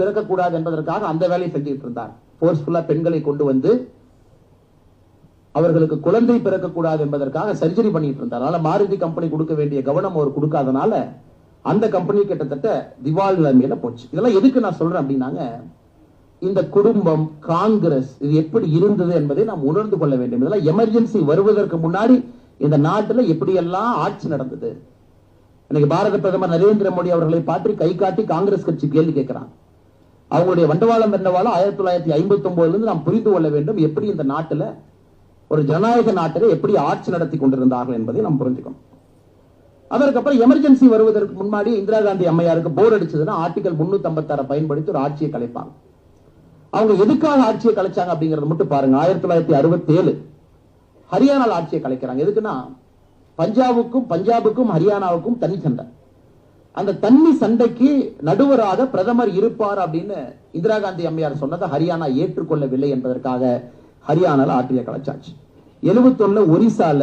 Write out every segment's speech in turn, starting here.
பிறக்கக்கூடாது என்பதற்காக அந்த வேலையை செஞ்சுட்டு இருந்தார். போர்ஸ்ஃபுல்லா பெண்களை கொண்டு வந்து அவர்களுக்கு குழந்தை பிறக்கக்கூடாது என்பதற்காக சர்ஜரி பண்ணிட்டு இருந்தார். அதனால மாருதி கம்பெனி கொடுக்க வேண்டிய கவனம் அவர் கொடுக்காதனால அந்த கம்பெனி கிட்டத்தட்ட திவால் நிலைமையில போச்சு. இதெல்லாம் எதுக்கு நான் சொல்றேன் அப்படின்னாங்க இந்த குடும்பம் காங்கிரஸ் இது எப்படி இருந்தது என்பதை நாம் உணர்ந்து கொள்ள வேண்டும். இதெல்லாம் எமர்ஜென்சி வருவதற்கு முன்னாடி இந்த நாட்டுல எப்படியெல்லாம் ஆட்சி நடந்தது? இன்னைக்கு பாரத பிரதமர் நரேந்திர மோடி அவர்களை பார்த்து கை காட்டி காங்கிரஸ் கட்சி கேள்வி கேட்கிறான் அவங்களுடைய வண்டவாளம் என்னவாலும் ஆயிரத்தி தொள்ளாயிரத்தி ஐம்பத்தி ஒன்பதுலேருந்து நாம் புரிந்து கொள்ள வேண்டும் எப்படி இந்த நாட்டில் ஒரு ஜனநாயக நாட்டில் எப்படி ஆட்சி நடத்தி கொண்டிருந்தார்கள் என்பதை நாம் புரிஞ்சுக்கணும். அதற்கப்புறம் எமர்ஜென்சி வருவதற்கு முன்னாடி இந்திரா காந்தி அம்மையாருக்கு போர் அடிச்சதுன்னா ஆர்டிகல் முன்னூத்தி ஐம்பத்தாறு பயன்படுத்தி ஒரு ஆட்சியை கலைப்பாங்க. அவங்க எதுக்காக ஆட்சியை கலைச்சாங்க அப்படிங்கறத மட்டும் பாருங்க. ஆயிரத்தி தொள்ளாயிரத்தி அறுபத்தி ஏழு ஹரியானால ஆட்சியை கலைக்கிறாங்க. எதுக்குன்னா பஞ்சாபுக்கும் பஞ்சாபுக்கும் ஹரியானாவுக்கும் தனி சண்டை அந்த தண்ணி சண்டைக்கு நடுவராக பிரதமர் இருப்பார் அப்படின்னு இந்திரா காந்தி அம்மையார் சொன்னதை ஹரியானா ஏற்றுக்கொள்ளவில்லை என்பதற்காக ஹரியானால ஆட்சியை கலைச்சாச்சு எழுபத்தொன்னு ஒரிசால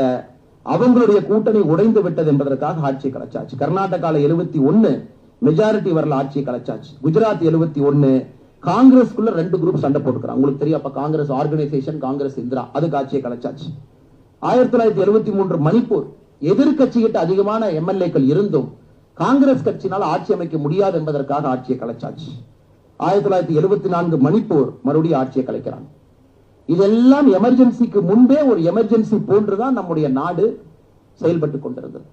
அவங்களுடைய கூட்டணி உடைந்து விட்டது என்பதற்காக ஆட்சியை கலைச்சாச்சு கர்நாடகால எழுபத்தி ஒன்னு மெஜாரிட்டி வரல ஆட்சியை கலைச்சாச்சு குஜராத் எழுபத்தி ஒன்னு காங்கிரஸ்க்குள்ள ரெண்டு குரூப் சண்டை போட்டுக்கிறாங்க. உங்களுக்கு தெரியும் அப்ப காங்கிரஸ் ஆர்கனைசேஷன் காங்கிரஸ் இந்திரா அதுக்கு ஆட்சியை கலைச்சாச்சு ஆயிரத்தி தொள்ளாயிரத்தி எழுபத்தி மூன்று மணிப்பூர் எதிர்கட்சிகிட்ட அதிகமான எம்எல்ஏக்கள் இருந்தும் காங்கிரஸ் கட்சியினால் ஆட்சி அமைக்க முடியாது என்பதற்காக ஆட்சியை கலைச்சாச்சு. ஆயிரத்தி தொள்ளாயிரத்தி எழுபத்தி நான்கு மணிப்பூர் மறுபடியும் ஆட்சியை கலைக்கிறாங்க. இதெல்லாம் எமர்ஜென்சிக்கு முன்பே ஒரு எமர்ஜென்சி போன்றுதான் நம்முடைய நாடு செயல்பட்டு கொண்டிருந்தது.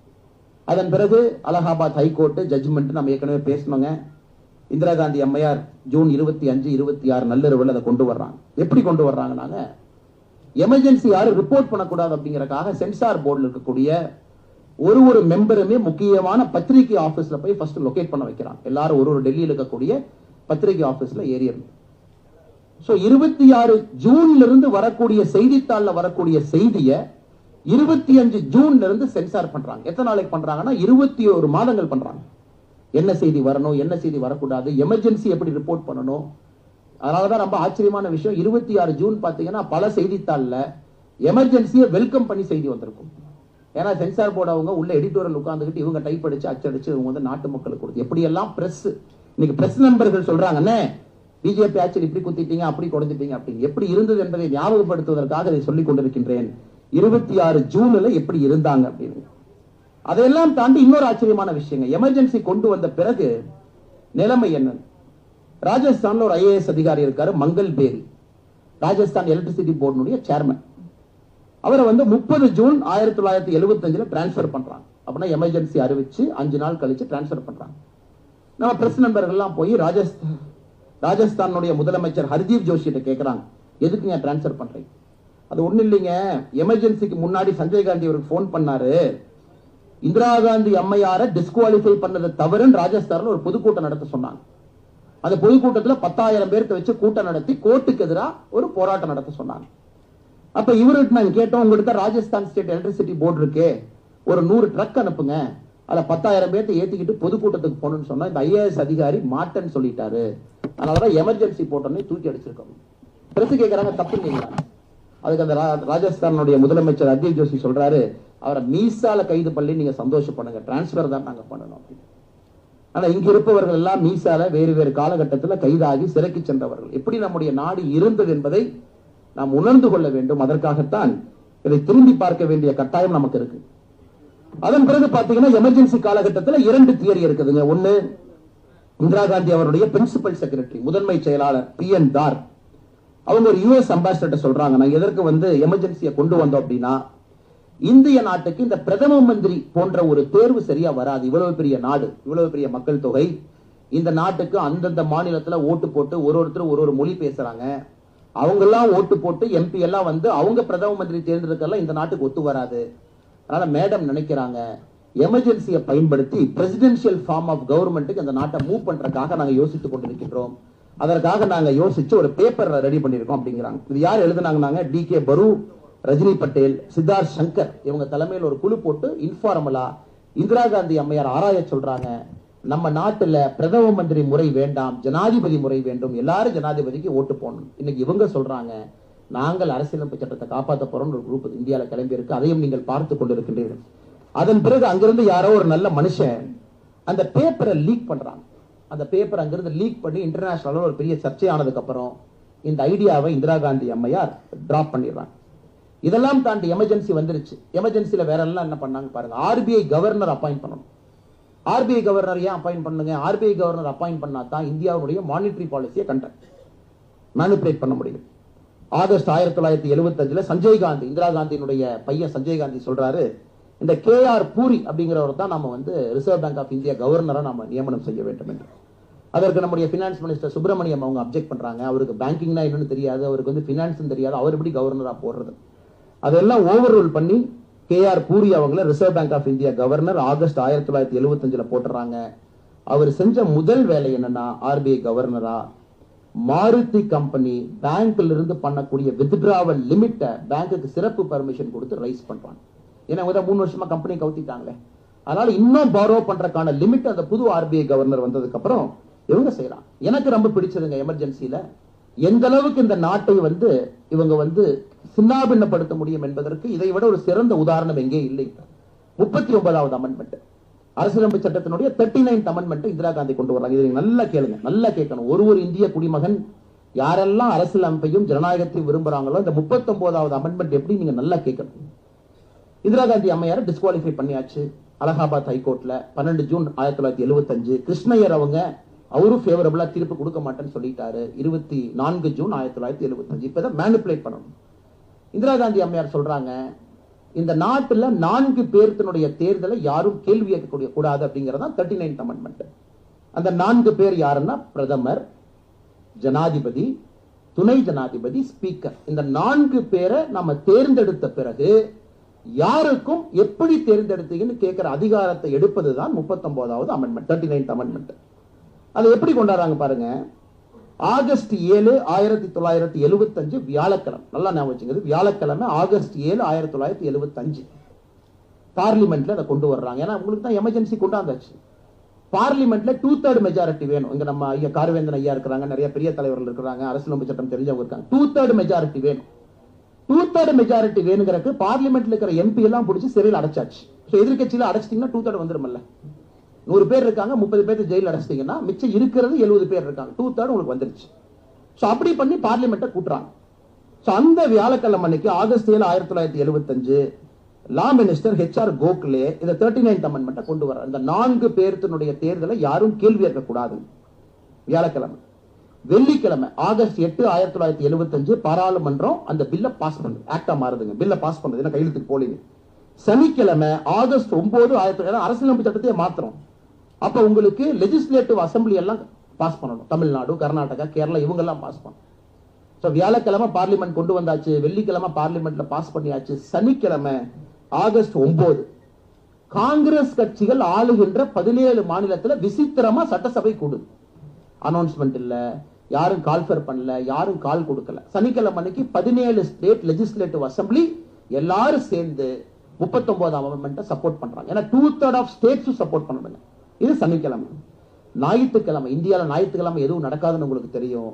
அதன் பிறகு அலகாபாத் ஹைகோர்ட் ஜட்ஜ்மெண்ட் நம்ம ஏற்கனவே பேசணுங்க இந்திரா காந்தி அம்மையார் ஜூன் இருபத்தி அஞ்சு இருபத்தி ஆறு நள்ளிரவில் அதை கொண்டு வர்றாங்க. எப்படி கொண்டு வர்றாங்கன்னாங்க எமர்ஜென்சி யாரும் ரிப்போர்ட் பண்ணக்கூடாது அப்படிங்கறக்காக சென்சார் போர்டில் இருக்கக்கூடிய ஒரு ஒரு மெம்பருமே முக்கியமான பத்திரிகை ஆபீஸ்ல போய் ஃபர்ஸ்ட் லொகேட் பண்ண வைக்கிறான். எல்லாரும் ஒரு ஒரு டெல்லியில் இருக்கக்கூடிய பத்திரிகை ஆபீஸ்ல ஏறியது சோ இருபத்தி ஆறு ஜூன்ல இருந்து வரக்கூடிய செய்தித்தாள்ல வரக்கூடிய செய்தியை இருபத்தி அஞ்சு ஜூன்ல இருந்து சென்சார் பண்றாங்க. எத்தனை நாளைக்கு பண்றாங்கன்னா இருபத்தி ஒரு மாதங்கள் பண்றாங்க. என்ன செய்தி வரணும் என்ன செய்தி வரக்கூடாது எமர்ஜென்சி எப்படி ரிப்போர்ட் பண்ணணும்? அதனாலதான் ரொம்ப ஆச்சரியமான விஷயம். இருபத்தி ஆறு ஜூன் பாத்தீங்கன்னா பல செய்தித்தாள்ல எமர்ஜென்சியை வெல்கம் பண்ணி செய்தி வந்திருக்கும். ஏன்னா சென்சார் போர்டு அவங்க உள்ள எடிட்டோரியல் உட்காந்துக்கிட்டு இவங்க டைப் அடிச்சு அச்சடிச்சு இவங்க வந்து நாட்டு மக்களுக்கு கொடுத்து எப்படி எல்லாம் பிரஸ் இன்னைக்கு பிரஸ் நண்பர்கள் சொல்றாங்கன்னே பிஜேபி ஆட்சியில் இப்படி குத்திட்டீங்க அப்படி குறைஞ்சிட்டீங்க அப்படின்னு. எப்படி இருந்தது என்பதை ஞாபகப்படுத்துவதற்காக இதை சொல்லிக் கொண்டிருக்கின்றேன். இருபத்தி ஆறு ஜூன்ல எப்படி இருந்தாங்க அப்படின்னு. அதையெல்லாம் தாண்டி இன்னொரு ஆச்சரியமான விஷயங்க. எமர்ஜென்சி கொண்டு வந்த பிறகு நிலைமை என்ன ராஜஸ்தான்ல ஒரு ஐஏஎஸ் அதிகாரி இருக்காரு மங்கள் பேரி. ராஜஸ்தான் எலக்ட்ரிசிட்டி போர்டுனுடைய சேர்மன் அவரை வந்து முப்பது ஜூன் ஆயிரத்தி தொள்ளாயிரத்தி எழுபத்தி அஞ்சுல டிரான்ஸ்பர் பண்றாங்க. அப்படின்னா எமர்ஜென்சி அறிவிச்சு அஞ்சு நாள் கழிச்சு டிரான்ஸ்பர் பண்றாங்க. நம்ம பிரஸ் நண்பர்கள்லாம் போய் ராஜஸ்தான் ராஜஸ்தானுடைய முதலமைச்சர் ஹர்தீப் ஜோஷிட்ட கேட்குறாங்க எதுக்குங்க டிரான்ஸ்பர் பண்றீங்க? அது ஒண்ணு இல்லைங்க. எமர்ஜென்சிக்கு முன்னாடி சஞ்சய் காந்தி அவருக்கு ஃபோன் பண்ணாரு. இந்திரா காந்தி அம்மையார டிஸ்குவாலிஃபை பண்ணதை தவறுன்னு ராஜஸ்தான்ல ஒரு பொதுக்கூட்டம் நடத்த சொன்னாங்க. அந்த பொதுக்கூட்டத்தில் பத்தாயிரம் பேர்த்த வச்சு கூட்டம் நடத்தி கோர்ட்டுக்கு எதிராக ஒரு போராட்டம் நடத்த சொன்னாங்க. அப்ப இவருக்கு நாங்க கேட்டோம் உங்ககிட்ட ராஜஸ்தான் ஸ்டேட் எலக்ட்ரிசிட்டி போர்டு இருக்கே. ஒரு நூறு ட்ரக் அனுப்புங்க. அதுல பத்தாயிரம் பேர்த்த ஏத்திக்கிட்டு பொதுக்கூட்டத்துக்கு போகணும்னு சொன்னா இந்த ஐஏஎஸ் அதிகாரி மாட்டேன்னு சொல்லிட்டாரு. அதனாலதான் எமர்ஜென்சி போட்டோன்னே தூக்கி அடிச்சிருக்கோம். பிரஸ் கேட்கறாங்க தப்பு இல்லைங்களா அதுக்கு அந்த ரா- ராஜஸ்தானுடைய முதலமைச்சர் அஜய் ஜோஷி சொல்றாரு அவரை மீசால கைது பண்ணி நீங்க சந்தோஷப்படுங்க. டிரான்ஸ்பர் தான் நாங்க பண்ணணும் அப்படின்னு. ஆனா இங்க இருப்பவர்கள் எல்லாம் மீசால வேறு வேறு காலகட்டத்தில் கைதாகி சிறைக்கு சென்றவர்கள். எப்படி நம்முடைய நாடு இருந்தது என்பதை நாம் உணர்ந்து கொள்ள வேண்டும். அதற்காகத்தான் இதை திரும்பி பார்க்க வேண்டிய கட்டாயம் நமக்கு இருக்கு. அதன் பிறகு பாத்தீங்கன்னா எமர்ஜென்சி காலகட்டத்தில் இரண்டு தியரி இருக்குதுங்க. ஒன்னு இந்திரா காந்தி அவருடைய பிரின்சிபல் செக்ரட்டரி முதன்மை செயலாளர் பி என் தார் அவங்க ஒரு யூஎஸ் அம்பாசிடர் சொல்றாங்க. நாங்க எதற்கு வந்து எமர்ஜென்சியை கொண்டு வந்தோம் அப்படின்னா இந்திய நாட்டுக்கு இந்த பிரதம மந்திரி போன்ற ஒரு தேர்வு சரியா வராது. இவ்வளவு பெரிய நாடு இவ்வளவு பெரிய மக்கள் தொகை. இந்த நாட்டுக்கு அந்தந்த மாநிலத்துல ஓட்டு போட்டு ஒரு ஒருத்தர் ஒரு ஒரு மொழி பேசுறாங்க. அவங்க எல்லாம் ஓட்டு போட்டு எம்பி எல்லாம் வந்து அவங்க பிரதம மந்திரி தேர்ந்தெடுக்கலாம் இந்த நாட்டுக்கு ஒத்து வராது. அதனால மேடம் நினைக்கிறாங்க எமர்ஜென்சியை பயன்படுத்தி பிரசிடென்சியல் ஃபார்ம் ஆஃப் கவர்மெண்ட்டுக்கு இந்த நாட்டை மூவ் பண்றதுக்காக நாங்க யோசித்துக் கொண்டிருக்கின்றோம். அதற்காக நாங்க யோசிச்சு ஒரு பேப்பர் ரெடி பண்ணிருக்கோம் அப்படிங்கிறாங்க. இது யார் எழுதுனாங்கன்னாங்க? டி கே பரு ரஜினி பட்டேல் சித்தார்த் சங்கர். இவங்க தலைமையில் ஒரு குழு போட்டு இன்ஃபார்மலா இந்திரா காந்தி அம்மையார் ஆராய சொல்றாங்க. நம்ம நாட்டுல பிரதம மந்திரி முறை வேண்டாம் ஜனாதிபதி முறை வேண்டும் எல்லாரும் ஜனாதிபதிக்கு ஓட்டு போடணும். இன்னைக்கு இவங்க சொல்றாங்க நாங்கள் அரசியலமைப்பு சட்டத்தை காப்பாற்ற போறோம் ஒரு குரூப் இந்தியாவில் கிளம்பி இருக்கு அதையும் நீங்கள் பார்த்து கொண்டிருக்கின்றீர்கள். அதன் பிறகு அங்கிருந்து யாரோ ஒரு நல்ல மனுஷன் அந்த பேப்பரை லீக் பண்றாங்க அந்த பேப்பர் அங்கிருந்து லீக் பண்ணி இன்டர்நேஷனல் ஒரு பெரிய சர்ச்சையானதுக்கு அப்புறம் இந்த ஐடியாவை இந்திரா காந்தி அம்மையார் டிராப் பண்ணிடுறாங்க இதெல்லாம் தாண்டி எமர்ஜென்சி வந்துருச்சு. எமர்ஜென்சில வேற எல்லாம் என்ன பண்ணாங்க பாருங்க ஆர்பிஐ கவர்னர் அப்பாயிண்ட் பண்ணணும். ஆர்பிஐ கவர்னர் ஏன் அப்பாயின் பண்ணுங்க? ஆர்பிஐ கவர்னர் அப்பாயின் பண்ணா தான் இந்தியாவுடைய மானிட்டரி பாலிசியை கண்ட மேனிபுலேட் பண்ண முடியும். ஆகஸ்ட் ஆயிரத்தி தொள்ளாயிரத்தி எழுபத்தஞ்சில் சஞ்சய் காந்தி இந்திரா காந்தியினுடைய பையன் சஞ்சய் காந்தி சொல்றாரு இந்த கே ஆர் பூரி அப்படிங்கிறவர் தான் நம்ம வந்து ரிசர்வ் பேங்க் ஆஃப் இந்தியா கவர்னராக நம்ம நியமனம் செய்ய வேண்டும் என்று. அதற்கு நம்முடைய பினான்ஸ் மினிஸ்டர் சுப்பிரமணியம் அவங்க அப்ஜெக்ட் பண்றாங்க. அவருக்கு பேங்கிங்னா என்னன்னு தெரியாது. அவருக்கு வந்து பினான்ஸ் தெரியாது. அவர் எப்படி கவர்னரா போடுறது? அதெல்லாம் ஓவர் ரூல் பண்ணி கே ஆர் பூரி அவங்கள reserve bank of India governor August ஆயிரத்தி தொள்ளாயிரத்தி எழுபத்தஞ்சில் போட்டுறாங்க. அவர் செஞ்ச முதல் வேலை என்னன்னா ஆர்பிஐ கவர்னரா மாருதி கம்பெனி பேங்க்ல இருந்து பண்ணக்கூடிய வித்ட்ராவல் லிமிட்டை பேங்க்குக்கு சிறப்பு பர்மிஷன் கொடுத்து ரைஸ் பண்றாங்க. ஏன்னா முதல் மூணு வருஷமா கம்பெனி கவுத்திட்டாங்களே. அதனால இன்னும் பாரோ பண்றதுக்கான லிமிட் அந்த புது ஆர்பிஐ கவர்னர் வந்ததுக்கு அப்புறம் இவங்க செய்யறாங்க. எனக்கு ரொம்ப பிடிச்சதுங்க எமர்ஜென்சியில எந்த அளவுக்கு இந்த நாட்டை வந்து இவங்க வந்து சின்னாபின்னப்படுத்த முடியும் என்பதற்கு இதை விட ஒரு சிறந்த உதாரணம் எங்கே இல்லை. முப்பத்தி ஒன்பதாவது அமெண்ட்மெண்ட் அரசியலமைப்பு சட்டத்தினுடைய thirty nine amendment Indira Gandhi கொண்டு வர்றாங்க. இதை நீங்க நல்லா கேளுங்க. நல்லா கேட்கணும். ஒரு ஒரு இந்திய குடிமகன் யாரெல்லாம் அரசியலமைப்பையும் ஜனநாயகத்தையும் விரும்புறாங்களோ இந்த முப்பத்தொன்பதாவது அமெண்ட்மெண்ட் எப்படி நீங்க நல்லா கேட்கணும்? இந்திரா காந்தி அம்மையார டிஸ்குவாலிஃபை பண்ணியாச்சு. அலகாபாத் ஹைகோர்ட்ல பன்னெண்டு ஜூன் ஆயிரத்தி தொள்ளாயிரத்தி எழுபத்தஞ்சு கிருஷ்ணயர் அவங்க அவரும் ஃபேவரபிளா தீர்ப்பு கொடுக்க மாட்டேன்னு சொல்லிட்டாரு. இருபத்தி நான்கு ஜூன் ஆயிரத்தி தொள்ளாயிரத்தி எழுபத்தஞ்சு இப்பதான் மேனிப்புலேட் பண்ணணும். இந்திரா காந்தி அம்மையார் சொல்றாங்க இந்த நாட்டில் நான்கு பேர்த்தினுடைய தேர்தலை யாரும் கேள்வி கேட்கக்கூடிய கூடாது அப்படிங்கறதா தேர்ட்டி நைன் அமெண்ட்மெண்ட் அந்த நான்கு பேர் யாருன்னா பிரதமர் ஜனாதிபதி துணை ஜனாதிபதி ஸ்பீக்கர் இந்த நான்கு பேரை நம்ம தேர்ந்தெடுத்த பிறகு யாருக்கும் எப்படி தேர்ந்தெடுத்தீங்கன்னு கேட்கிற அதிகாரத்தை எடுப்பது தான் முப்பத்தொன்பதாவது அமெண்ட்மெண்ட் தேர்ட்டி நைன்த் அமெண்ட்மெண்ட் அதை எப்படி கொண்டாடுறாங்க பாருங்க ஆகஸ்ட் ஏழு ஆயிரத்தி தொள்ளாயிரத்தி எழுபத்தஞ்சு வியாழக்கிழமை. நல்லா ஞாபகம் வச்சுங்க வியாழக்கிழமை ஆகஸ்ட் ஏழு ஆயிரத்தி தொள்ளாயிரத்தி எழுபத்தஞ்சு பார்லிமெண்ட்ல அதை கொண்டு வர்றாங்க. ஏன்னா உங்களுக்கு தான் எமர்ஜென்சி கொண்டாந்தாச்சு. பார்லிமெண்ட்ல டூ தேர்ட் மெஜாரிட்டி வேணும். இங்க நம்ம ஐயா கார்வேந்தன் ஐயா இருக்கிறாங்க நிறைய பெரிய தலைவர்கள் இருக்கிறாங்க அரசியலமைப்பு சட்டம் தெரிஞ்சவங்க இருக்காங்க. டூ தேர்ட் மெஜாரிட்டி வேணும். டூ தேர்ட் மெஜாரிட்டி வேணுங்கிறதுக்கு பார்லிமெண்ட்ல இருக்கிற எம்பி எல்லாம் பிடிச்சி சிறையில் அடைச்சாச்சு. ஸோ எதிர்கட்சியில அடைச்சிட்டீங்கன்னா டூ தேர்ட் வந்துருமில்ல நூறு பேர் இருக்காங்க முப்பது பேர் ஜெயில் அடைச்சிட்டீங்கன்னா மிச்சம் இருக்கிறது எழுபது பேர் இருக்காங்க. டூ தேர்ட் உங்களுக்கு வந்துருச்சு. ஸோ அப்படி பண்ணி பார்லிமெண்ட்டை கூட்டுறாங்க. ஸோ அந்த வியாழக்கிழமை அன்னைக்கு ஆகஸ்ட் ஏழு ஆயிரத்தி தொள்ளாயிரத்தி எழுபத்தஞ்சு லா மினிஸ்டர் ஹெச்ஆர் கோக்லே இந்த தேர்ட்டி நைன் அமெண்ட்மெண்ட்டை கொண்டு வர இந்த நான்கு பேர்த்தினுடைய தேர்தலை யாரும் கேள்வி ஏற்கக்கூடாது. வியாழக்கிழமை. வெள்ளிக்கிழமை ஆகஸ்ட் எட்டு ஆயிரத்தி தொள்ளாயிரத்தி எழுபத்தஞ்சு பாராளுமன்றம் அந்த பில்லை பாஸ் பண்ணுது. ஆக்டா மாறுதுங்க. பில்லை பாஸ் பண்ணுது. என்ன கையெழுத்துக்கு போலீங்க. சனிக்கிழமை ஆகஸ்ட் ஒன்பது ஆயிரத்தி தொள்ளாயிரத்தி அரசியலமைப்பு சட்டத்தையே மாத்திரம் அப்ப உங்களுக்கு லெஜிஸ்லேட்டிவ் அசம்பிளி எல்லாம் பாஸ் பண்ணணும். தமிழ்நாடு கர்நாடகா கேரளா இவங்க எல்லாம் பாஸ் பண்ணணும். ஸோ வியாழக்கிழமை பார்லிமெண்ட் கொண்டு வந்தாச்சு வெள்ளிக்கிழமை பார்லிமெண்ட்ல பாஸ் பண்ணியாச்சு சனிக்கிழமை ஆகஸ்ட் ஒன்பது. காங்கிரஸ் கட்சிகள் ஆளுகின்ற பதினேழு மாநிலத்தில் விசித்திரமா சட்டசபை கூடுது அனௌன்ஸ்மெண்ட் இல்ல யாரும் கால்ஃபர் பண்ணல யாரும் கால் கொடுக்கல. சனிக்கிழமை அன்னைக்கு பதினேழு ஸ்டேட் லெஜிஸ்லேட்டிவ் அசம்பிளி எல்லாரும் சேர்ந்து முப்பத்தொன்பது அமெண்ட்டை சப்போர்ட் பண்றாங்க. ஏன்னா டூ தேர்ட் ஆஃப் ஸ்டேட்ஸும் சப்போர்ட் பண்ணணுங்க இது சனிக்கிழமை. ஞாயிற்றுக்கிழமை இந்தியாவில் ஞாயிற்றுக்கிழமை எதுவும் நடக்காதுன்னு உங்களுக்கு தெரியும்.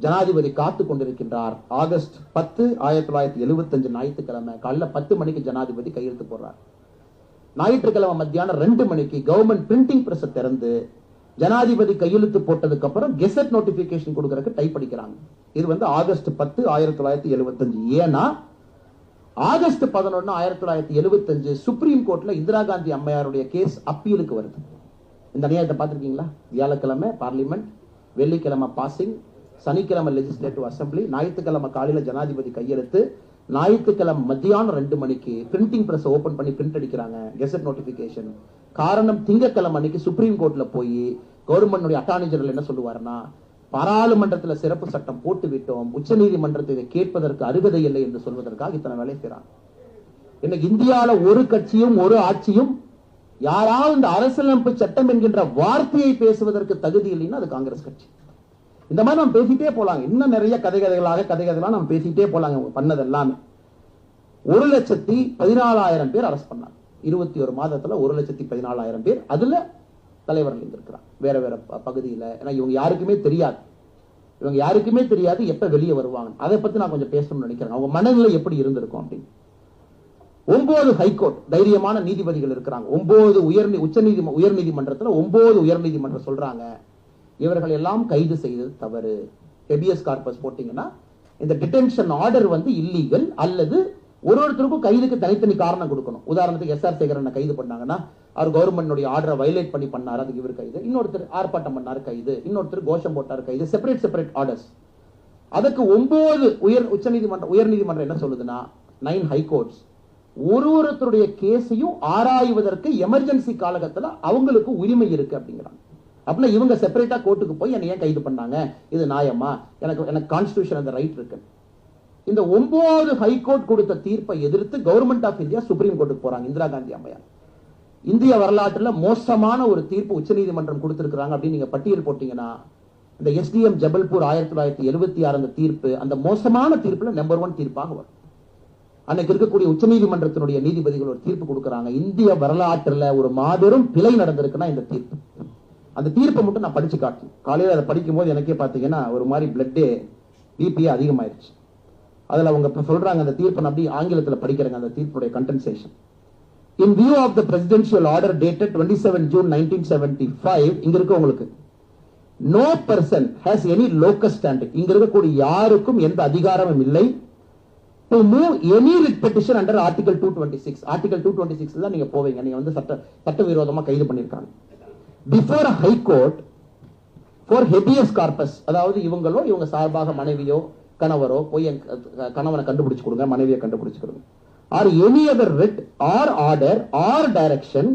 ஜனாதிபதி காத்து கொண்டிருக்கின்றார். ஆகஸ்ட் பத்து ஆயிரத்தி தொள்ளாயிரத்தி எழுபத்தஞ்சு ஞாயிற்றுக்கிழமை. காலைல பத்து மணிக்கு ஜனாதிபதி கையெழுத்து போடுறார். ஞாயிற்றுக்கிழமை மத்தியானம் ரெண்டு மணிக்கு கவர்மெண்ட் பிரிண்டிங் பிரஸ் திறந்து ஜனாதிபதி கையெழுத்து போட்டதுக்கு அப்புறம் கெசட் நோட்டிபிகேஷன் கொடுக்கறதுக்கு டைப் அடிக்கிறாங்க. இது வந்து ஆகஸ்ட் பத்து ஆயிரத்தி தொள்ளாயிரத்தி எழுபத்தஞ்சு ஏன்னா ஆகஸ்ட் பதினொன்னு ஆயிரத்தி தொள்ளாயிரத்தி எழுபத்தஞ்சு சுப்ரீம் கோர்ட்ல இந்திரா காந்தி அம்மையாருடைய கேஸ் அப்பீலுக்கு வருது. இந்த அநியாயத்தை பார்த்திருக்கீங்களா? வியாழக்கிழமை பார்லிமெண்ட் வெள்ளிக்கிழமை பாசிங் சனிக்கிழமை லெஜிஸ்லேட்டிவ் அசம்பிளி ஞாயிற்றுக்கிழமை காலையில் ஜனாதிபதி கையெழுத்து ஞாயிற்றுக்கிழமை மத்தியானம் ரெண்டு மணிக்கு பிரிண்டிங் பிரஸ் ஓபன் பண்ணி பிரிண்ட் அடிக்கிறாங்க கெசட் நோட்டிபிகேஷன் காரணம் திங்கக்கிழமை அன்னைக்கு சுப்ரீம் கோர்ட்ல போய் கவர்மெண்ட்டுடைய அட்டார்னி ஜெனரல் என்ன சொல்லுவாருன்னா பாராளுமன்றத்துல சிறப்பு சட்டம் போட்டு விட்டோம் உச்சநீதிமன்றத்தை இதை கேட்பதற்கு அருகதை இல்லை என்று சொல்வதற்காக இத்தனை வேலை செய்கிறான் இன்னைக்கு இந்தியாவில் ஒரு கட்சியும் ஒரு ஆட்சியும் யாராவது இந்த அரசியலமைப்பு சட்டம் என்கின்ற வார்த்தையை பேசுவதற்கு தகுதி இல்லைன்னா அது காங்கிரஸ் கட்சி. இந்த மாதிரி நம்ம பேசிட்டே போலாங்க இன்னும் நிறைய கதை கதைகளாக கதை கதைகளாக நம்ம பேசிட்டே போலாங்க அவங்க பண்ணது எல்லாமே. ஒரு லட்சத்தி பதினாலாயிரம் பேர் அரெஸ்ட் பண்ணாங்க. இருபத்தி ஒரு மாதத்துல ஒரு லட்சத்தி பதினாலாயிரம் பேர் அதுல தலைவர்கள் இருந்திருக்கிறார் வேற வேற ப- ஏன்னா இவங்க யாருக்குமே தெரியாது. இவங்க யாருக்குமே தெரியாது எப்ப வெளியே வருவாங்க அதை பத்தி நான் கொஞ்சம் பேசணும்னு நினைக்கிறேன். அவங்க மனநிலை எப்படி இருந்திருக்கும் அப்படின்னு. ஒன்பது ஹைகோர்ட் தைரியமான நீதிபதிகள் இருக்கிறாங்க. ஒன்பது உயர் உச்ச நீதி உயர் நீதிமன்றத்தில் ஒன்பது உயர் நீதிமன்றம் சொல்றாங்க. இவர்கள் எல்லாம் கைது செய்தது தவறு. ஹெபியஸ் கார்பஸ் போட்டீங்கன்னா இந்த டிடென்ஷன் ஆர்டர் வந்து இல்லீகல் அல்லது ஒரு ஒருத்தருக்கும் கைதுக்கு தனித்தனி காரணம் கொடுக்கணும். உதாரணத்துக்கு எஸ்ஆர் சேகரனை கைது பண்ணாங்கன்னா அவர் கவர்மெண்டுடைய ஆர்டரை வயலேட் பண்ணி பண்ணார் அதுக்கு இவர் கைது. இன்னொருத்தர் ஆர்ப்பாட்டம் பண்ணார் கைது. இன்னொருத்தர் கோஷம் போட்டார் கைது. செப்பரேட் செப்பரேட் ஆர்டர்ஸ் அதுக்கு ஒன்பது உயர் உச்சநீதிமன்றம் உயர்நீதிமன்றம் என்ன சொல்லுதுன்னா நைன் ஹைகோர்ட்ஸ் ஒரு ஒருத்தருடைய கேஸையும் ஆராய்வதற்கு எமர்ஜென்சி காலகட்டத்தில் அவங்களுக்கு உரிமை இருக்கு அப்படிங்கிறாங்க. அப்படின்னா இவங்க செப்பரேட்டா கோர்ட்டுக்கு போய் என்னை ஏன் கைது பண்ணாங்க? இது நியாயமா? எனக்கு எனக்கு கான்ஸ்டியூஷன் அந்த ரைட் இருக்கு. இந்த ஒன்பது ஹைகோர்ட் கொடுத்த தீர்ப்பை எதிர்த்து கவர்மெண்ட் ஆஃப் இந்தியா சுப்ரீம் கோர்ட்டுக்கு போறாங்க இந்திரா காந்தி அம்மையார். இந்திய வரலாற்றுல மோசமான ஒரு தீர்ப்பு உச்சநீதிமன்றம் கொடுத்திருக்கிறாங்க அப்படின்னு நீங்க பட்டியல் போட்டீங்கன்னா இந்த எஸ்டிஎம் ஜபல்பூர் ஆயிரத்தி தொள்ளாயிரத்தி எழுபத்தி ஆறு அந்த தீர்ப்பு அந்த மோசமான தீர்ப்புல நம்பர் ஒன் தீர்ப்பாக வரும். அன்னைக்கு இருக்கக்கூடிய உச்சநீதிமன்றத்தினுடைய நீதிபதிகள் ஒரு தீர்ப்பு கொடுக்கறாங்க. இந்திய வரலாற்றுல ஒரு மாபெரும் பிழை நடந்திருக்குன்னா இந்த தீர்ப்பு. அந்த தீர்ப்பை மட்டும் நான் படிச்சு காட்டணும் காலையில அதை படிக்கும் போது எனக்கே பாத்தீங்கன்னா ஒரு மாதிரி பிளட்டே பிபிஏ அதிகமாயிருச்சு. அதுல அவங்க இப்ப சொல்றாங்க அந்த தீர்ப்பை நான் அப்படியே ஆங்கிலத்துல படிக்கிறாங்க அந்த தீர்ப்புடைய condensation in view of the presidential order dated twenty seven June nineteen seventy five இங்க இருக்கு உங்களுக்கு. No person has any locus standing இங்க இருக்கக்கூடிய யாருக்கும் எந்த அதிகாரமும் இல்லை. To move any writ petition under article two twenty six article two twenty six தான் நீங்க போவீங்க. நீங்க வந்து சட்ட சட்டவிரோதமா கைது பண்ணிருக்காங்க. Before high court for habeas corpus அதாவது இவங்களோ இவங்க சார்பாக மனைவியோ கணவரோ போய் என் கணவனை கண்டுபிடிச்சு கொடுங்க மனைவியை கண்டுபிடிச்சு கொடுங்க. Or any other writ or order or direction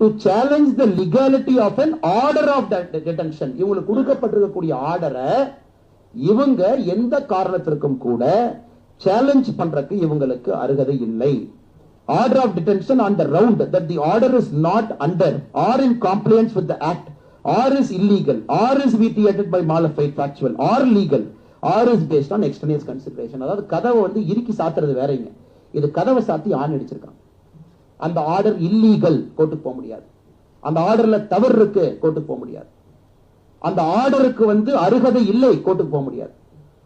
to challenge the legality of an order of detention இவங்களுக்கு கொடுக்கப்பட்டிருக்கக்கூடிய ஆர்டரை இவங்க எந்த காரணத்திற்கும் கூட சேலஞ்ச் பண்றதுக்கு இவங்களுக்கு அருகதை இல்லை. Order of detention on the round that the order is not under or in compliance with the act or is illegal or is vitiated by mala fide factual or legal or is based on extraneous consideration அதாவது கதவை வந்து இறுக்கி சாத்துறது வேறங்க இது கதவை சாத்தி ஆண் அடிச்சிருக்கான்? அந்த ஆர்டர் இல்லீகல் கோர்ட்டுக்கு போக முடியாது. அந்த ஆர்டர்ல தவறு இருக்கு கோர்ட்டுக்கு போக முடியாது. அந்த ஆர்டருக்கு வந்து அருகதை இல்லை கோர்ட்டுக்கு போக முடியாது.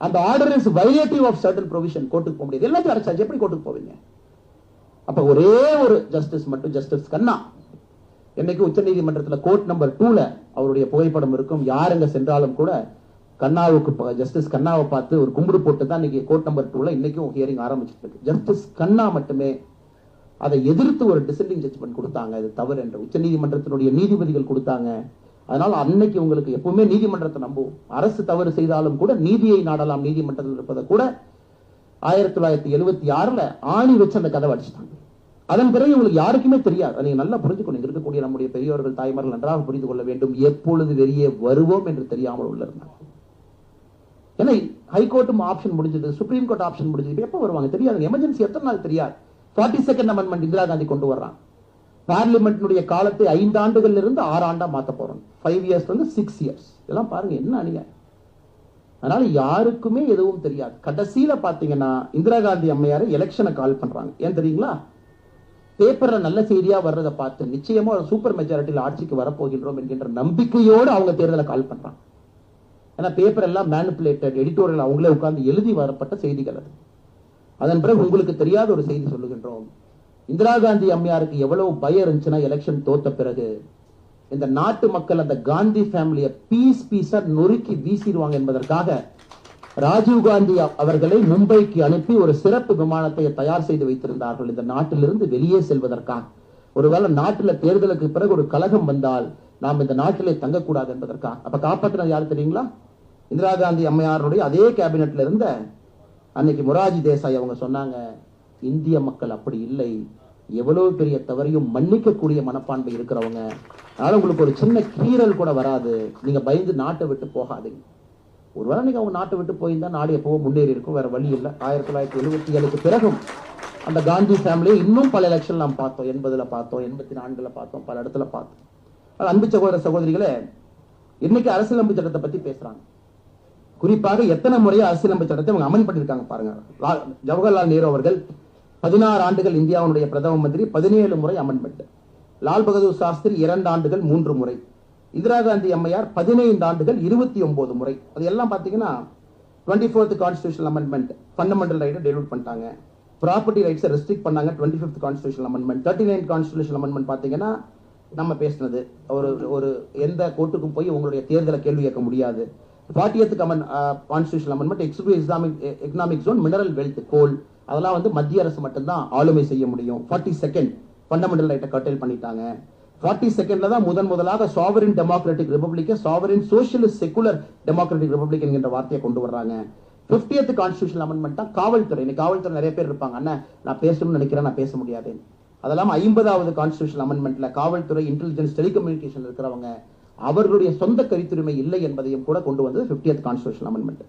அந்த order is violative of certain provision கோர்ட்டுக்கு போக முடியாது. எல்லாத்தையும் அடைச்சாச்சு. எப்படி கோர்ட்டுக்கு போவீங்க? அப்ப ஒரே ஒரு ஜஸ்டிஸ் மட்டும் ஜஸ்டிஸ் கண்ணா. என்னைக்கு உச்சநீதிமன்றத்துல கோர்ட் நம்பர் டூல அவருடைய புகைப்படம் இருக்கும் யாருங்க சென்றாலும் கூட கண்ணாவுக்கு ஜஸ்டிஸ் கண்ணாவை பார்த்து ஒரு கும்பிடு போட்டு தான் இன்னைக்கு கோர்ட் நம்பர் டூல இன்னைக்கும் ஹியரிங் ஆரம்பிச்சிட்டு இருக்கு. ஜஸ்டிஸ் கண்ணா மட்டுமே அதை எதிர்த்து ஒரு டிசெண்டிங் ஜட்ஜ்மெண்ட் கொடுத்தாங்க. இது தவறு என்று உச்சநீதிமன்றத்தினுடைய நீதிபதிகள் கொடுத்தாங்க. அதனால் அன்னைக்கு உங்களுக்கு எப்பவுமே நீதிமன்றத்தை நம்புவோம். அரசு தவறு செய்தாலும் கூட நீதியை நாடலாம் நீதிமன்றத்தில் இருப்பதை கூட ஆயிரத்தி தொள்ளாயிரத்தி எழுபத்தி ஆறுல ஆணி வச்சு அந்த கதவை அடிச்சிட்டாங்க. அதன் பிறகு உங்களுக்கு யாருக்குமே தெரியாது. அதை நீங்க நல்லா புரிஞ்சுக்கணும். இருக்கக்கூடிய நம்முடைய பெரியவர்கள் தாய்மார்கள் நன்றாக புரிந்து கொள்ள வேண்டும். எப்பொழுது வெளியே வருவோம் என்று தெரியாமல் உள்ள இருந்தாங்க. ஏன்னா ஹைகோர்ட்டும் ஆப்ஷன் முடிஞ்சது சுப்ரீம் கோர்ட் ஆப்ஷன் முடிஞ்சது. எப்போ வருவாங்க? தெரியாது. எமர்ஜென்சி எத்தனை நாள் தெரியாது. Forty second amendment Indira Gandhi கொண்டு வர்றான். பார்லிமெண்ட்னுடைய காலத்தை ஐந்து ஆண்டுகள்ல இருந்து ஆறு ஆண்டா மாத்த போறோம். ஃபைவ் இயர்ஸ் வந்து சிக்ஸ் இயர்ஸ் இதெல்லாம் பாருங்க என்ன அநியாயம்? அதனால யாருக்குமே எதுவும் தெரியாது. கடைசியில பாத்தீங்கன்னா இந்திரா காந்தி அம்மையார எலெக்ஷனை கால் பண்றாங்க. ஏன் தெரியுங்களா? பேப்பர்ல நல்ல செய்தியா வர்றதை பார்த்து நிச்சயமா ஒரு சூப்பர் மெஜாரிட்டியில் ஆட்சிக்கு வரப்போகின்றோம் என்கின்ற நம்பிக்கையோடு அவங்க தேர்தலை கால் பண்றாங்க. ஏன்னா பேப்பர் எல்லாம் மேனுபுலேட்டட் எடிட்டோரியல் அவங்களே உட்கார்ந்து எழுதி வரப்பட்ட செய்திகள் அது. அதன் பிறகு உங்களுக்கு தெரியாத ஒரு செய்தி சொல்லுகின்றோம். இந்திரா காந்தி அம்மையாருக்கு எவ்வளவு பயம் இருந்துச்சுன்னா எலெக்ஷன் தோத்த பிறகு இந்த நாட்டு மக்கள் அந்த காந்தி ஃபேமிலியை பீஸ் பீஸா நொறுக்கி வீசிடுவாங்க என்பதற்காக ராஜீவ் காந்தி அவர்களை மும்பைக்கு அனுப்பி ஒரு சிறப்பு விமானத்தை தயார் செய்து வைத்திருந்தார்கள். இந்த நாட்டிலிருந்து வெளியே செல்வதற்காக. ஒருவேளை நாட்டில் தேர்தலுக்கு பிறகு ஒரு கலகம் வந்தால் நாம் இந்த நாட்டிலே தங்கக்கூடாது என்பதற்காக. அப்ப காப்பாற்றினது யாரு தெரியுங்களா? இந்திரா காந்தி அம்மையாருடைய அதே கேபினட்ல இருந்த அன்னைக்கு மொராஜி தேசாய் அவங்க சொன்னாங்க இந்திய மக்கள் அப்படி இல்லை. எவ்வளவு பெரிய தவறையும் மன்னிக்கக்கூடிய மனப்பான்மை இருக்கிறவங்க. அதனால உங்களுக்கு ஒரு சின்ன கீறல் கூட வராது. நீங்க பயந்து நாட்டை விட்டு போகாதீங்க. ஒருவேளை நீங்க அவங்க நாட்டை விட்டு போயிருந்தா நாடு எப்பவும் முன்னேறி இருக்கும். வேற வழி இல்லை. ஆயிரத்தி தொள்ளாயிரத்தி எழுபத்தி ஏழுக்கு பிறகும் அந்த காந்தி ஃபேமிலியை இன்னும் பல எலெக்ஷன் நாம் பார்த்தோம். எண்பதுல பார்த்தோம். எண்பத்தி நான்குல பார்த்தோம். பல இடத்துல பார்த்தோம். அன்பு சகோதர சகோதரிகளே இன்னைக்கு அரசியலமைப்பு சட்டத்தை பத்தி பேசுறாங்க. குறிப்பாக எத்தனை முறை அரசியலமைப்பு சட்டத்தை அவங்க அமன் பண்ணிருக்காங்க பாருங்க ஜவஹர்லால் நேரு அவர்கள் பதினாறு ஆண்டுகள் இந்தியாவுடைய பிரதம மந்திரி பதினேழு முறை அமெண்ட்மெண்ட் லால் பகதூர் சாஸ்திரி இரண்டு ஆண்டுகள் மூன்று முறை. இந்திரா காந்தி அம்மையார் பதினைந்து ஆண்டுகள் இருபத்தி ஒன்பது முறை. அது எல்லாம் பார்த்தீங்கன்னா twenty fourth constitution amendment fundamental ரைட்டை டெலிவட் பண்ணிட்டாங்க. ப்ராப்பர்ட்டி ரைட்ஸை ரெஸ்ட்ரிக்ட் பண்ணாங்க twenty fifth constitution amendment thirty nine constitution amendment பார்த்தீங்கன்னா நம்ம பேசினது. ஒரு ஒரு எந்த கோர்ட்டுக்கும் போய் உங்களுடைய தேர்தலை கேள்வி கேட்க முடியாது. ஃபார்ட்டியத்துக்கு come on constitution amendment exclusive Islamic economic zone mineral wealth coal அதெல்லாம் வந்து மத்திய அரசு மட்டும்தான் ஆளுமை செய்ய முடியும். ஃபார்ட்டி செகண்ட் ஃபண்டமெண்டல் ரைட்டை கட்டல் பண்ணிட்டாங்க. ஃபார்ட்டி செகண்ட்ல தான் முதன் முதலாக sovereign democratic republic sovereign socialist secular democratic republic என்கின்ற வார்த்தையை கொண்டு வர்றாங்க. 50th கான்ஸ்டியூஷன் அமெண்ட்மெண்ட் தான் காவல்துறை இன்னைக்கு காவல்துறை நிறைய பேர் இருப்பாங்க. அண்ணா நான் பேசணும்னு நினைக்கிறேன் நான் பேச முடியாது. அதெல்லாம் ஐம்பதாவது கான்ஸ்டியூஷன் அமெண்ட்மெண்ட்ல காவல்துறை இன்டெலிஜென்ஸ் டெலிகம்யூனிகேஷன் இருக்கிறவங்க அவர்களுடைய சொந்த கருத்துரிமை இல்லை என்பதையும் கூட கொண்டு வந்தது 50th constitution amendment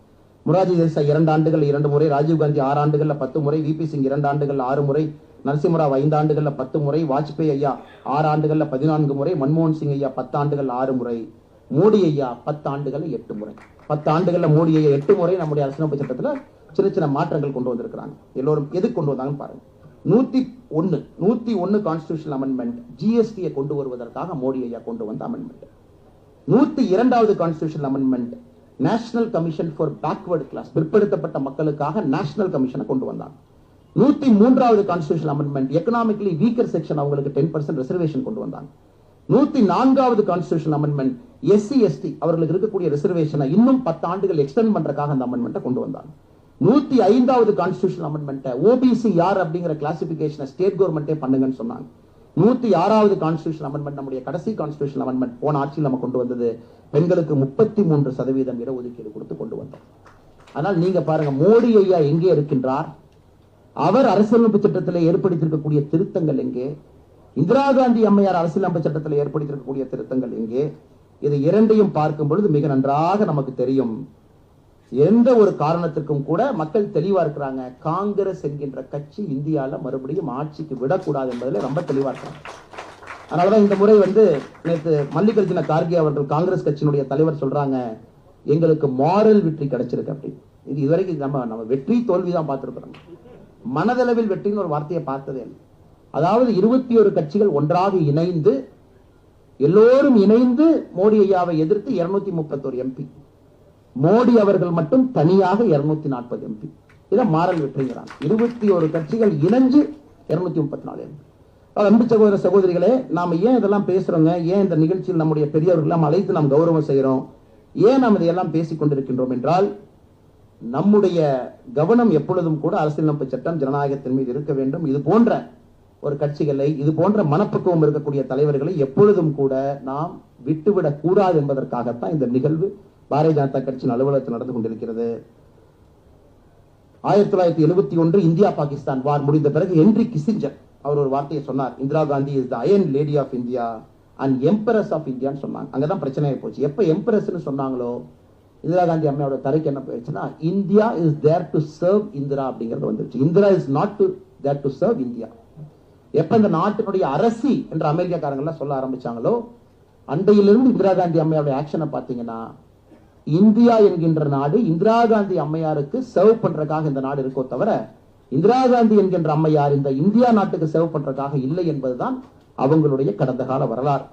Morarji Desai இரண்டு ஆண்டுகள் இரண்டு முறை ராஜீவ் காந்தி ஆறு ஆண்டுகள்ல பத்து முறை விபி சிங் இரண்டு ஆண்டுகள் ஆறு முறை நரசிம்மராவ் ஐந்து ஆண்டுகள்ல பத்து முறை வாஜ்பேயி ஐயா ஆறு ஆண்டுகள்ல பதினான்கு முறை மன்மோகன் சிங் ஐயா பத்து ஆண்டுகள் ஆறு முறை மோடி ஐயா பத்து ஆண்டுகள்ல எட்டு முறை. பத்து ஆண்டுகள்ல மோடி ஐயா எட்டு முறை நம்முடைய அரசியலமைப்பு சட்டத்துல சின்ன சின்ன மாற்றங்கள் கொண்டு வந்திருக்கிறாங்க. எல்லோரும் எதுக்கு கொண்டு வந்தாங்கன்னு பாருங்க. நூத்தி ஒன்னு நூத்தி ஒன்னு கான்ஸ்டியூஷன் அமெண்ட்மெண்ட் ஜிஎஸ்டியை கொண்டு வருவதற்காக மோடி ஐயா கொண்டு வந்த அமெண்ட்மெண்ட் நூத்தி இரண்டாவது constitution amendment national commission for backward class பிற்படுத்தப்பட்ட மக்களுக்காக நேஷனல் கமிஷனை கொண்டு வந்தாங்க நூத்தி மூன்றாவது constitution amendment economically weaker section அவங்களுக்கு டென் பர்சன்ட் ரிசர்வேஷன் கொண்டு வந்தாங்க நூத்தி நான்காவது கான்ஸ்டியூஷன் அமெண்ட்மெண்ட் எஸ்சி எஸ்டி அவர்களுக்கு இருக்கக்கூடிய ரிசர்வேஷனை இன்னும் பத்து ஆண்டுகள் எக்ஸ்டெண்ட் பண்றதுக்காக அந்த அமெண்ட்மெண்ட்டை கொண்டு வந்தாங்க நூத்தி ஐந்தாவது கான்ஸ்டியூஷன் அமெண்ட்மெண்ட்டை ஓபிசி யார் அப்படிங்கிற கிளாசிபிகேஷனை ஸ்டேட் கவர்மெண்ட்டே பண்ணுங்கன்னு சொன்னாங்க. நூத்தி ஆறாவது கான்ஸ்டியூஷன் அமெண்ட்மெண்ட் நம்முடைய கடைசி கான்ஸ்டியூஷன் அமெண்ட்மெண்ட் போன ஆட்சியில் நம்ம கொண்டு வந்தது பெண்களுக்கு முப்பத்தி மூன்று சதவீதம் இடஒதுக்கீடு கொடுத்து கொண்டு வந்தோம். ஆனால் நீங்க பாருங்க மோடி ஐயா எங்கே இருக்கின்றார்? அவர் அரசியலமைப்பு சட்டத்தில் ஏற்படுத்தியிருக்கக்கூடிய திருத்தங்கள் எங்கே? இந்திரா காந்தி அம்மையார் அரசியலமைப்பு சட்டத்தில் ஏற்படுத்தியிருக்கக்கூடிய திருத்தங்கள் எங்கே? இது இரண்டையும் பார்க்கும் பொழுது மிக நன்றாக நமக்கு தெரியும். எந்த ஒரு காரணத்திற்கும் கூட மக்கள் தெளிவா இருக்கிறாங்க. காங்கிரஸ் என்கின்ற கட்சி இந்தியால மறுபடியும் ஆட்சிக்கு விடக்கூடாது என்பதில் ரொம்ப தெளிவா இருக்காங்க அதனாலதான் இந்த முறை வந்து நேற்று மல்லிகார்ஜுன கார்கே அவர்கள் காங்கிரஸ் கட்சியினுடைய தலைவர் சொல்றாங்க எங்களுக்கு மாரல் வெற்றி கிடைச்சிருக்கு அப்படின்னு இது இதுவரைக்கும் நம்ம நம்ம வெற்றி தோல்வி தான் பார்த்திருக்கிறோம். மனதளவில் வெற்றின்னு ஒரு வார்த்தையை பார்த்ததே இல்லை. அதாவது இருபத்தி ஒரு கட்சிகள் ஒன்றாக இணைந்து எல்லோரும் இணைந்து மோடி ஐயாவை எதிர்த்து இருநூத்தி முப்பத்தோரு எம்பி. மோடி அவர்கள் மட்டும் தனியாக இருநூத்தி நாற்பது எம்பி இதை மாறல் வெற்றிங்கிறாங்க. இருபத்தி ஒரு கட்சிகள் இணைஞ்சு இருநூத்தி முப்பத்தி நாலு எம்பி அன்பு சகோதர சகோதரிகளே நாம ஏன் இதெல்லாம் பேசுறோங்க? ஏன் இந்த நிகழ்ச்சியில் நம்முடைய பெரியவர்கள்லாம் அழைத்து நாம் கௌரவம் செய்கிறோம்? ஏன் நாம் இதையெல்லாம் பேசிக் கொண்டிருக்கின்றோம் என்றால் நம்முடைய கவனம் எப்பொழுதும் கூட அரசியலமைப்பு சட்டம் ஜனநாயகத்தின் மீது இருக்க வேண்டும். இது போன்ற ஒரு கட்சிகளை இது போன்ற மனப்பக்குவம் இருக்கக்கூடிய தலைவர்களை எப்பொழுதும் கூட நாம் விட்டுவிடக் கூடாது என்பதற்காகத்தான் இந்த நிகழ்வு பாரதிய ஜனதா கட்சியின் அலுவலகத்தில் நடந்து கொண்டிருக்கிறது. ஆயிரத்தி தொள்ளாயிரத்தி எழுபத்தி ஒன்று இந்தியா பாகிஸ்தான் வார் முடிந்த பிறகு ஹென்றி கிசிஞ்சர் அவர் ஒரு வார்த்தையை சொன்னார். Indira Gandhi is the iron lady of India and empress of இந்தியான்னு சொன்னாங்க. அங்கதான் பிரச்சனை ஆகி போச்சு. எப்போ எம்பரஸ்ன்னு சொன்னாங்களோ இந்திரா காந்தி அம்மையோட தரைக்கு என்ன போயிடுச்சுன்னா India is there to serve Indira அப்படிங்கிறது வந்துருச்சு. Indira is not to there to serve India எப்ப இந்த நாட்டினுடைய அரசி என்று அமெரிக்காக்காரங்க எல்லாம் சொல்ல ஆரம்பிச்சாங்களோ அண்டையிலிருந்து இந்திரா காந்தி அம்மையோட ஆக்ஷனை பார்த்தீங்கன்னா இந்தியா என்கின்ற நாடு இந்திரா காந்தி அம்மையாருக்கு சர்வ் பண்றதுக்காக இந்த நாடு இருக்கோ தவிர இந்திரா காந்தி என்கின்ற அம்மையார் இந்த இந்தியா நாட்டுக்கு சர்வ் பண்றதுக்காக இல்லை என்பதுதான் அவங்களுடைய கடந்த கால வரலாறு.